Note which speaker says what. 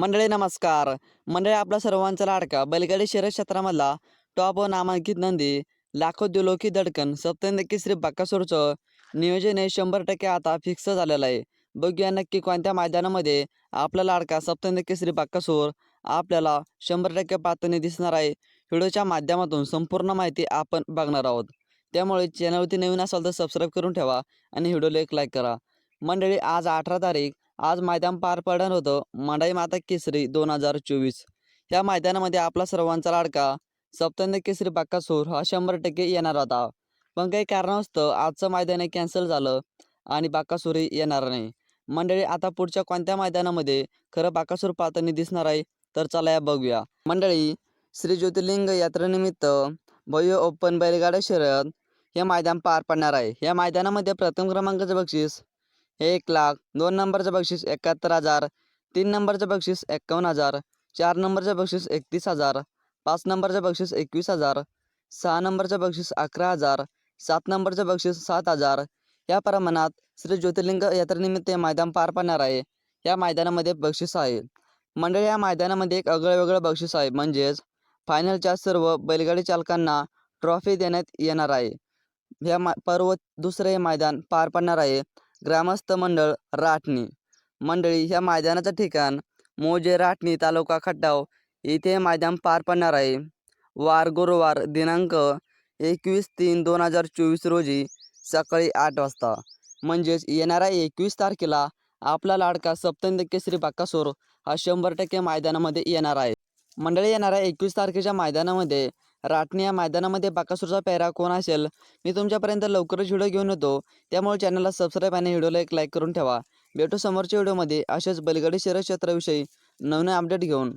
Speaker 1: मंडळी नमस्कार. मंडळी आपला सर्वांचा लाडका बैलगाडी शहर क्षेत्रामधला टॉप व नामांकित नंदी लाखो दिलोकी दडकन सप्तंद श्री बाक्कासूरचं नियोजन हे शंभर टक्के आता फिक्स झालेलं आहे. बघूया नक्की कोणत्या मैदानामध्ये आपला लाडका सप्तंद श्री बाक्कासूर आपल्याला शंभर टक्के पातळी दिसणार आहे. व्हिडिओच्या माध्यमातून संपूर्ण माहिती आपण बघणार आहोत. त्यामुळे चॅनलवरती नवीन असाल तर सबस्क्राईब करून ठेवा आणि व्हिडिओला एक लाईक करा. मंडळी आज अठरा तारीख आज मैदान पार पडणार होतं. मंडाई माता केसरी दोन हजार चोवीस. या मैदानामध्ये आपला सर्वांचा लाडका सप्तंद केसरी बाक्कासूर हा शंभर टक्के येणार होता. पण काही कारणास्तव आजचं मैदान कॅन्सल झालं आणि बाक्कासूरही येणार नाही. मंडळी आता पुढच्या कोणत्या मैदानामध्ये खरं बाकासूर पातळी दिसणार आहे? तर चला या बघूया. मंडळी श्री ज्योतिर्लिंग यात्रेनिमित्त भव्य ओपन बैलगाड्या शर्यत हे मैदान पार पडणार आहे. या मैदानामध्ये प्रथम क्रमांकाचं बक्षीस एक लाख दोन नंबरचं बक्षीस एकाहत्तर हजार तीन नंबरचं बक्षीस एक्कावन्न हजार चार नंबरचं बक्षीस एकतीस हजार पाच नंबरचं बक्षीस एकवीस हजार सहा नंबरचं बक्षीस अकरा हजार सात नंबरचं बक्षीस सात हजार. या प्रमाणात श्री ज्योतिर्लिंग यात्रेनिमित्त हे मैदान पार पडणार आहे. या मैदानामध्ये बक्षीस आहे. मंडळ या मैदानामध्ये एक आगळं वेगळं बक्षीस आहे. म्हणजेच फायनलच्या सर्व बैलगाडी चालकांना ट्रॉफी देण्यात येणार आहे. या मा पर्व दुसरं हे मैदान पार पडणार आहे. ग्रामस्थ मंडळ राटणी. मंडळी ह्या मैदानाचं ठिकाण मोजे राटणी तालुका खड्डाव. इथे मैदान पार पडणार आहे. वार गुरुवार दिनांक एकवीस तीन दोन हजार चोवीस रोजी सकाळी आठ वाजता. म्हणजेच येणाऱ्या एकवीस तारखेला आपला लाडका सप्तंद केसरी बाक्कासोर हा शंभर टक्के मैदानामध्ये येणार आहे. मंडळी येणाऱ्या एकवीस तारखेच्या मैदानामध्ये राटणी या मैदानामध्ये बाकासूरचा पेहरा कोण असेल? मी तुमच्यापर्यंत लवकरच व्हिडिओ घेऊन येतो. त्यामुळे चॅनलला सबस्क्राईब आणि व्हिडिओला एक लाईक करून ठेवा. भेटू समोरच्या व्हिडिओमध्ये असेच बैलगाडी शहर क्षेत्राविषयी नवीन अपडेट घेऊन.